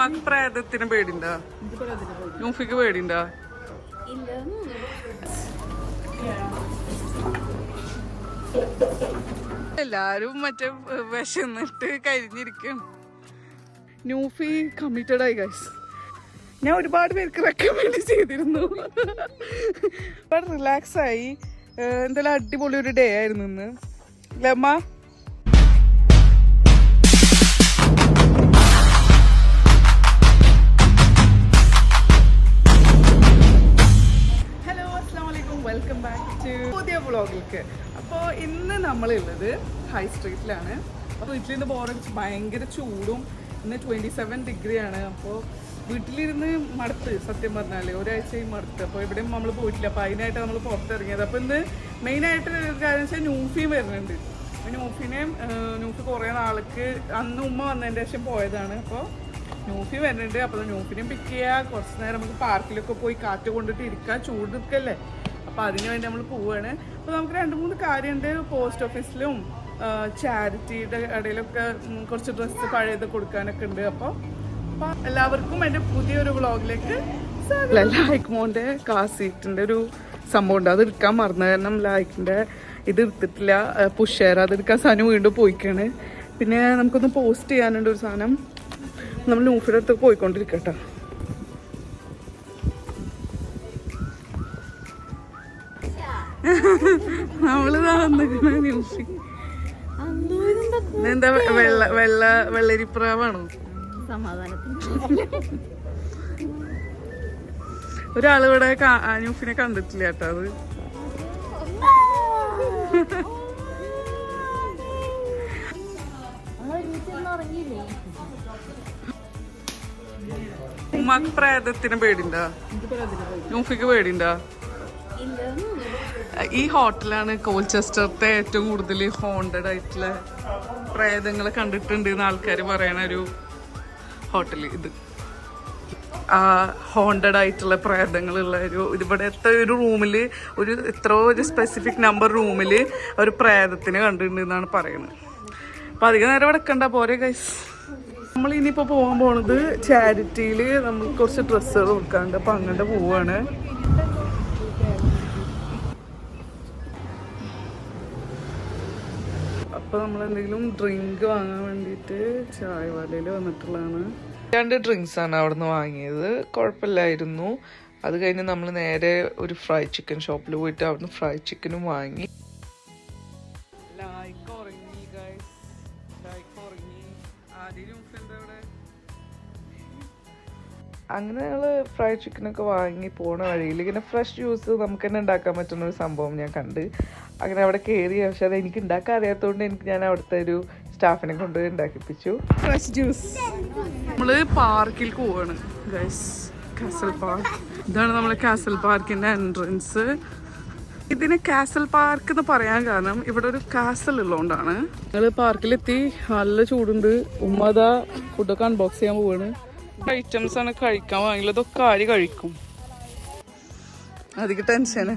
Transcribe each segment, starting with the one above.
ഉമ്മാക്ക് പ്രേതത്തിന് പേടിണ്ടാ? നൂഫിക്ക് പേടിണ്ടാ? എല്ലാരും മറ്റേ വിശന്നിട്ട് കരിഞ്ഞിരിക്കും. ന്യൂഫി കമ്മിറ്റഡ് ആയി ഗൈസ് ഞാൻ ഒരുപാട് പേർക്ക് റെക്കമെൻഡ് ചെയ്തിരുന്നു. റിലാക്സ് ആയി. എന്തായാലും അടിപൊളി ഒരു ഡേ ആയിരുന്നു ഇന്ന്. ലമ്മ വ്ളോഗിലേക്ക്. അപ്പോൾ ഇന്ന് നമ്മളുള്ളത് ഹൈ സ്ട്രീറ്റിലാണ്. അപ്പോൾ വീട്ടിൽ നിന്ന് ബോറടിച്ച് ഭയങ്കര ചൂടും ഇന്ന് ട്വന്റി സെവൻ ഡിഗ്രിയാണ്. അപ്പോൾ വീട്ടിലിരുന്ന് മടുത്ത് സത്യം പറഞ്ഞാൽ ഒരാഴ്ചയും മടുത്ത്. അപ്പോൾ എവിടെയും നമ്മൾ പോയിട്ടില്ല. അപ്പോൾ അതിനായിട്ട് നമ്മൾ പുറത്തിറങ്ങിയത്. അപ്പോൾ ഇന്ന് മെയിനായിട്ട് കാര്യം വെച്ചാൽ ന്യൂഫിയും വരുന്നുണ്ട്. ന്യൂഫിനെയും ന്യൂഫി കുറേ നാൾക്ക് അന്ന് ഉമ്മ വന്നതിന്റെ ശേഷം പോയതാണ്. അപ്പോൾ ന്യൂഫി വരുന്നുണ്ട്. അപ്പോൾ ന്യൂഫിനെയും പിക്ക് ചെയ്യുക കുറച്ച് നേരം നമുക്ക് പാർക്കിലൊക്കെ പോയി കാറ്റ് കൊണ്ടിട്ട് ഇരിക്കുക ചൂട് നിൽക്കല്ലേ അപ്പോൾ അതിന് വേണ്ടി നമ്മൾ പോവുകയാണ് അപ്പോൾ നമുക്ക് രണ്ട് മൂന്ന് കാര്യമുണ്ട് പോസ്റ്റ് ഓഫീസിലും ചാരിറ്റിയുടെ ഇടയിലൊക്കെ കുറച്ച് ഡ്രസ്സ് പഴയത് കൊടുക്കാനൊക്കെ ഉണ്ട്. അപ്പോൾ അപ്പോൾ എല്ലാവർക്കും എന്റെ പുതിയൊരു വ്ളോഗിലേക്ക് ലൈക്ക് മോന്റെ കാർ സീറ്റിന്റെ ഒരു സംഭവം ഉണ്ട്. അത് എടുക്കാൻ മറന്നു. കാരണം ലൈക്കിന്റെ ഇത് എടുത്തിട്ടില്ല. പുഷേർ അത് എടുക്കാൻ സാധനം വീണ്ടും പോയിക്കാണ്. പിന്നെ നമുക്കൊന്ന് പോസ്റ്റ് ചെയ്യാനുണ്ട് ഒരു സാധനം. നമ്മൾ നൂഫിയുടെ അടുത്ത് പോയിക്കൊണ്ടിരിക്കട്ടോ. നമ്മൾ വന്നിരിക്കണ ന്യൂഫി എന്താ വെള്ള വെള്ള വെള്ളരിപ്രാവാണോ? ഒരാളിവിടെ ന്യൂഫിനെ കണ്ടിട്ടില്ല കേട്ടോ അത്. ഉമ്മാക്ക് പ്രേതത്തിന് പേടിണ്ടാ? ന്യൂഫിക്ക് പേടിണ്ടാ? ഈ ഹോട്ടലാണ് കോൾച്ചെസ്റ്ററിന്റെ ഏറ്റവും കൂടുതൽ ഹോണ്ടഡ് ആയിട്ടുള്ള പ്രേതങ്ങൾ കണ്ടിട്ടുണ്ട് എന്ന് ആൾക്കാർ പറയണ ഒരു ഹോട്ടൽ ഇത്. ആ ഹോണ്ടഡ് ആയിട്ടുള്ള പ്രേതങ്ങളുള്ള ഒരു ഇവിടുത്തെ ഒരു റൂമിൽ ഒരു എത്ര ഒരു സ്പെസിഫിക് നമ്പർ റൂമിൽ ഒരു പ്രേതത്തിനെ കണ്ടിട്ടുണ്ട് എന്നാണ് പറയുന്നത് അപ്പം അധികം നേരം കിടക്കണ്ട പോരെ ഗൈസ് നമ്മൾ ഇനിയിപ്പോൾ പോകാൻ പോണത് ചാരിറ്റിയിൽ നമ്മൾ കുറച്ച് ഡ്രസ്സുകൾ കൊടുക്കാണ്ട് അപ്പം അങ്ങോട്ട് പോവാണ്. അപ്പോൾ നമ്മൾ എന്തെങ്കിലും ഡ്രിങ്ക് വാങ്ങാൻ വേണ്ടിയിട്ട് ചായവാലയിൽ വന്നിട്ടുള്ളതാണ്. രണ്ട് ഡ്രിങ്ക്സ് ആണ് അവിടുന്ന് വാങ്ങിയത്. കുഴപ്പമില്ലായിരുന്നു. അത് കഴിഞ്ഞ് നമ്മൾ നേരെ ഒരു ഫ്രൈ ചിക്കൻ ഷോപ്പിൽ പോയിട്ട് അവിടുന്ന് ഫ്രൈ ചിക്കനും വാങ്ങി. അങ്ങനെ ഞങ്ങൾ ഫ്രൈഡ് ചിക്കനൊക്കെ വാങ്ങി പോണ വഴിയിൽ ഇങ്ങനെ ഫ്രഷ് ജ്യൂസ് നമുക്ക് തന്നെ ഉണ്ടാക്കാൻ പറ്റുന്ന ഒരു സംഭവം ഞാൻ കണ്ട്. അങ്ങനെ അവിടെ കയറി പക്ഷെ അത് എനിക്ക് ഉണ്ടാക്കാൻ അറിയാത്തതുകൊണ്ട് എനിക്ക് ഞാൻ അവിടുത്തെ ഒരു സ്റ്റാഫിനെ കൊണ്ട് ഉണ്ടാക്കിപ്പിച്ചു. ഫ്രഷ് ജ്യൂസ് നമ്മൾ പാർക്കിൽ പോവാണ്. ഗൈസ് കാസൽ പാർക്ക് ഇതാണ് നമ്മളെ കാസൽ പാർക്കിന്റെ എൻട്രൻസ് ഇതിന് കാസൽ പാർക്ക് എന്ന് പറയാൻ കാരണം ഇവിടെ ഒരു കാസൽ ഉള്ളതുകൊണ്ടാണ് ഞങ്ങൾ പാർക്കിലെത്തി നല്ല ചൂടുണ്ട്. ഉമ്മതാ ഫുഡൊക്കെ അൺബോക്സ് ചെയ്യാൻ പോവാണ്. ഐറ്റംസ് ആണ് കഴിക്കാൻ വാങ്ങിയത് ഒക്കെ ആര് കഴിക്കും? അധികം ടെൻഷന്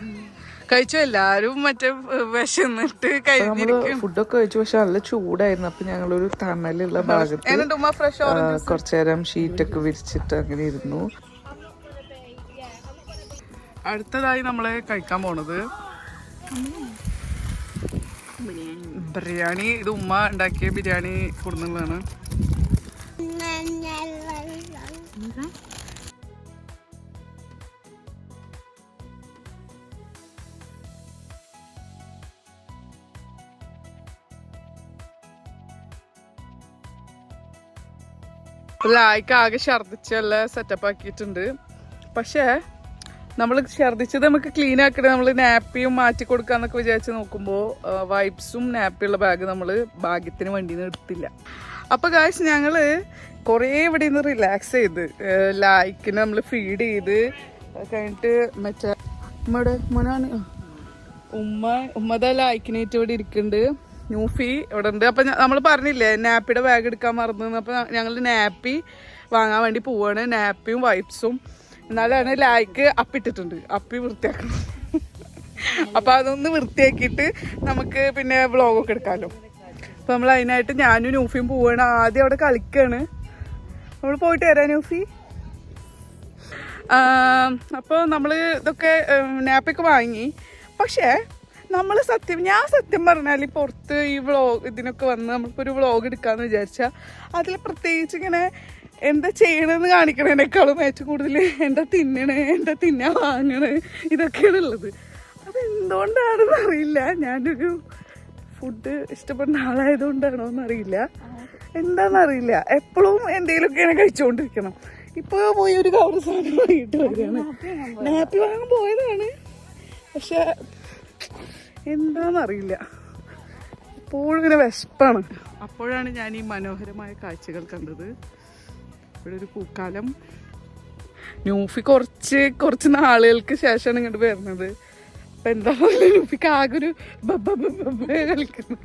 കഴിച്ചു. എല്ലാരും മറ്റേ വിശന്നിട്ട് കഴിഞ്ഞിരിക്കും ഫുഡൊക്കെ കഴിച്ചു. പക്ഷെ നല്ല ചൂടായിരുന്നു. അപ്പൊ ഞങ്ങളൊരു തണലുള്ള ഭാഗത്ത് ഷീറ്റ് ഷീറ്റൊക്കെ വിരിച്ചിട്ട് അങ്ങനെ ഇരുന്നു. അടുത്തതായി നമ്മൾ കഴിക്കാൻ പോണത് ബിരിയാണി. ഇത് ഉമ്മ ഉണ്ടാക്കിയ ബിരിയാണി കൊടുന്നുള്ളതാണ്. ലായ്ക്ക് ആകെ ഛർദിച്ചല്ല സെറ്റപ്പ് ആക്കിയിട്ടുണ്ട്. പക്ഷേ നമ്മൾ ഛർദിച്ചത് നമുക്ക് ക്ലീൻ ആക്കണേ നമ്മൾ നാപ്പിയും മാറ്റി കൊടുക്കാന്നൊക്കെ വിചാരിച്ച് നോക്കുമ്പോൾ വൈപ്സും നാപ്പിയുള്ള ബാഗ് നമ്മൾ ഭാഗ്യത്തിന് വണ്ടിയിൽ നിന്ന് എടുത്തില്ല. അപ്പോൾ കാശ് ഞങ്ങൾ കുറേ ഇവിടെ നിന്ന് റിലാക്സ് ചെയ്ത് ലൈക്കിന് നമ്മൾ ഫീഡ് ചെയ്ത് കഴിഞ്ഞിട്ട് മറ്റേ ഉമ്മയുടെ മോനാണ് ഉമ്മ ഉമ്മത ലായ്ക്കിനായിട്ട് ഇവിടെ ഇരിക്കുന്നുണ്ട് ന്യൂഫി ഇവിടെ ഉണ്ട് അപ്പം നമ്മൾ പറഞ്ഞില്ലേ നാപ്പിയുടെ ബാഗ് എടുക്കാൻ മറന്നു അപ്പം ഞങ്ങൾ നാപ്പി വാങ്ങാൻ വേണ്ടി പോവാണ്. നാപ്പിയും വൈപ്സും എന്നാലാണ് ലൈക്ക് അപ്പിട്ടിട്ടുണ്ട് അപ്പി വൃത്തിയാക്കണം. അപ്പം അതൊന്ന് വൃത്തിയാക്കിയിട്ട് നമുക്ക് പിന്നെ വ്ളോഗൊക്കെ എടുക്കാമല്ലോ അപ്പം നമ്മൾ അതിനായിട്ട് ഞാനും ന്യൂഫിയും പോവാണ്. ആദ്യം അവിടെ കളിക്കാണ്. നമ്മൾ പോയിട്ട് വരാം നൂഫി. അപ്പോൾ നമ്മൾ ഇതൊക്കെ നാപ്പൊക്കെ വാങ്ങി. പക്ഷേ നമ്മൾ സത്യം ഞാൻ സത്യം പറഞ്ഞാൽ പുറത്ത് ഈ വ്ളോഗ് ഇതിനൊക്കെ വന്ന് നമ്മളിപ്പോൾ ഒരു വ്ളോഗ് എടുക്കാമെന്ന് വിചാരിച്ചാൽ അതിൽ പ്രത്യേകിച്ച് ഇങ്ങനെ എന്താ ചെയ്യണമെന്ന് കാണിക്കണേനേക്കാളും ഏറ്റവും കൂടുതൽ എന്താ തിന്നണേ എന്താ തിന്നാൻ വാങ്ങണേ ഇതൊക്കെയാണ് ഉള്ളത്. അതെന്തുകൊണ്ടാണെന്ന് അറിയില്ല ഞാനൊരു ഫുഡ് ഇഷ്ടപ്പെടുന്ന ആളായതുകൊണ്ടാണോ എന്നറിയില്ല എന്താണെന്നറിയില്ല എപ്പോഴും എന്തെങ്കിലുമൊക്കെയാണ് കഴിച്ചുകൊണ്ടിരിക്കണം. ഇപ്പോൾ പോയി ഒരു കവർ സാധനം വൈകിട്ട് വരികയാണ്. നാപ്പി വാങ്ങാൻ പോയതാണ്. പക്ഷെ എന്താണെന്നറിയില്ല എപ്പോഴും ഇങ്ങനെ വിശപ്പാണ്. അപ്പോഴാണ് ഞാൻ ഈ മനോഹരമായ കാഴ്ചകൾ കണ്ടത്. ഇവിടെ ഒരു പൂക്കാലം. ന്യൂഫി കുറച്ച് കുറച്ച് നാളുകൾക്ക് ശേഷമാണ് ഇങ്ങോട്ട് വരുന്നത്. കളിക്കുന്നു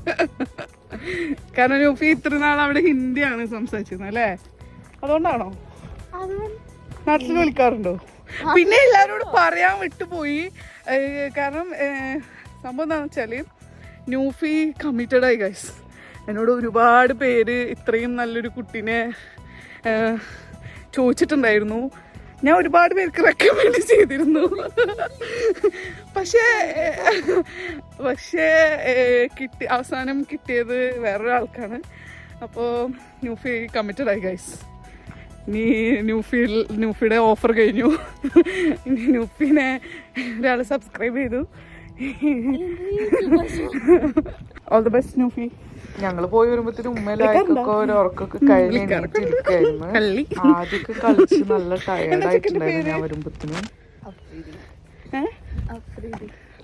കാരണം ന്യൂഫി ഇത്ര നാൾ അവിടെ ഹിന്ദിയാണ് സംസാരിച്ചിരുന്നത് അല്ലേ? അതുകൊണ്ടാണോ? നാട്ടിൽ വിളിക്കാറുണ്ടോ? പിന്നെ എല്ലാവരോടും പറയാൻ വിട്ടുപോയി. കാരണം സംഭവം എന്താണെന്ന് വെച്ചാൽ ന്യൂഫി കമ്മിറ്റഡ് ആയി ഗൈസ് എന്നോട് ഒരുപാട് പേര് ഇത്രയും നല്ലൊരു കുട്ടീനെ ചോദിച്ചിട്ടുണ്ടായിരുന്നു. ഞാൻ ഒരുപാട് പേർക്ക് റെക്കമെൻഡ് ചെയ്തിരുന്നു. പക്ഷേ പക്ഷേ കിട്ടി അവസാനം കിട്ടിയത് വേറൊരാൾക്കാണ്. അപ്പോൾ ന്യൂഫി കമ്മിറ്റഡ് ആയി ഗൈസ് ഇനി ന്യൂഫിൽ ന്യൂഫിയുടെ ഓഫർ കഴിഞ്ഞു. ഇനി ന്യൂഫിനെ ഒരാൾ സബ്സ്ക്രൈബ് ചെയ്തു. ഓൾ ദ ബെസ്റ്റ് ന്യൂഫി ഞങ്ങൾ പോയി വരുമ്പത്തിന് ഉമ്മയിലായിക്കൊക്കെ ഒരു ഉറക്കൊക്കെ കഴിഞ്ഞ് എണീറ്റിരിക്കായിരുന്നു. ആദ്യമൊക്കെ കളിച്ച് നല്ല ടയർഡായിട്ടുണ്ടായിരുന്നു ഞാൻ വരുമ്പത്തിനും. ഏ?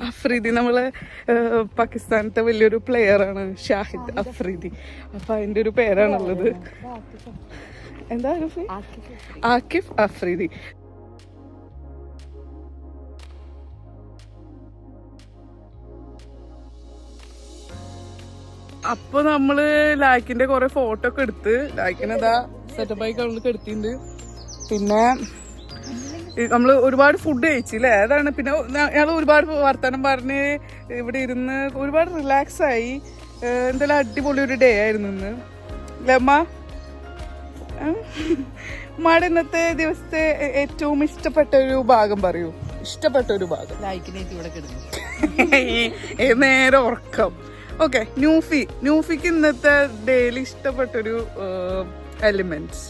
അഫ്രീദി. നമ്മൾ പാകിസ്ഥാനത്തെ വലിയൊരു പ്ലെയർ ആണ്. ഷാഹിദ് അഫ്രീദി. അപ്പൊ അതിന്റെ ഒരു പേരാണുള്ളത്. എന്താ? ആക്കിഫ് അഫ്രീദി. അപ്പൊ നമ്മൾ ലാക്കിന്റെ കുറെ ഫോട്ടോ ഒക്കെ എടുത്ത് ലാക്കിനതാ സെറ്റപ്പ് ആയി കൗണ്ടിൽ എടുത്തിട്ടുണ്ട് പിന്നെ നമ്മൾ ഒരുപാട് ഫുഡ് കഴിച്ചില്ലേ? അതാണ്. പിന്നെ ഞങ്ങൾ ഒരുപാട് വർത്തമാനം പറഞ്ഞ് ഇവിടെ ഇരുന്ന് ഒരുപാട് റിലാക്സ് ആയി. എന്തായാലും അടിപൊളി ഒരു ഡേ ആയിരുന്നു ഇന്ന്. ലമ്മ ഉമ്മയുടെ ഇന്നത്തെ ദിവസത്തെ ഏറ്റവും ഇഷ്ടപ്പെട്ട ഒരു ഭാഗം പറയൂ. ഇഷ്ടപ്പെട്ട ഒരു ഭാഗം. ഇവിടെ നേരെ ഉറക്കം. ഓക്കെ ന്യൂഫി ന്യൂഫിക്ക് ഇന്നത്തെ ഡെയിലി ഇഷ്ടപ്പെട്ടൊരു എലിമെന്റ്സ്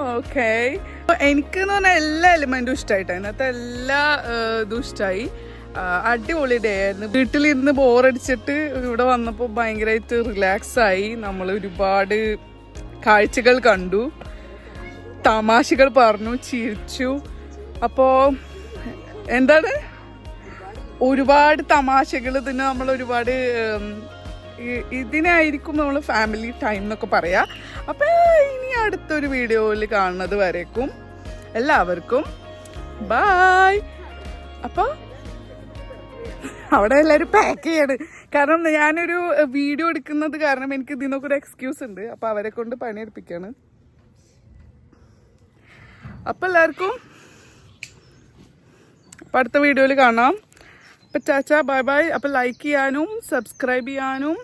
ഓക്കെ എനിക്ക് എന്ന് പറഞ്ഞാൽ എല്ലാ എലിമെന്റും ഇഷ്ടമായിട്ടാണ് ഇന്നത്തെ എല്ലാ ഇതും ഇഷ്ടമായി അടിപൊളി ഡേ ആയിരുന്നു. വീട്ടിലിരുന്ന് ബോറടിച്ചിട്ട് ഇവിടെ വന്നപ്പോൾ ഭയങ്കരമായിട്ട് റിലാക്സ് ആയി. നമ്മൾ ഒരുപാട് കാഴ്ചകൾ കണ്ടു. തമാശകൾ പറഞ്ഞു ചിരിച്ചു. അപ്പോൾ എന്താണ്? ഒരുപാട് തമാശകൾ ഇതിന് നമ്മൾ ഒരുപാട് ഇതിനായിരിക്കും നമ്മൾ ഫാമിലി ടൈം എന്നൊക്കെ പറയാം. അപ്പോൾ ഇനി അടുത്തൊരു വീഡിയോയിൽ കാണുന്നത് വരേക്കും എല്ലാവർക്കും. ബായ് അപ്പോൾ അവിടെ എല്ലാവരും പാക്ക് ചെയ്യാണ്. കാരണം ഞാനൊരു വീഡിയോ എടുക്കുന്നത് കാരണം എനിക്ക് ഇതിനൊക്കെ ഒരു എക്സ്ക്യൂസ് ഉണ്ട്. അപ്പോൾ അവരെ കൊണ്ട് പണിയെടുപ്പിക്കാണ്. അപ്പോൾ എല്ലാവർക്കും അപ്പൊ അടുത്ത വീഡിയോയിൽ കാണാം. അപ്പം ചാച്ച ബൈ ബൈ അപ്പം ലൈക്ക് ചെയ്യാനും സബ്സ്ക്രൈബ് ചെയ്യാനും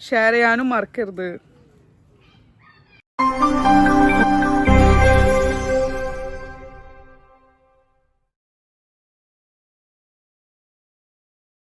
ഷെയർ ചെയ്യാനും മറക്കരുത്.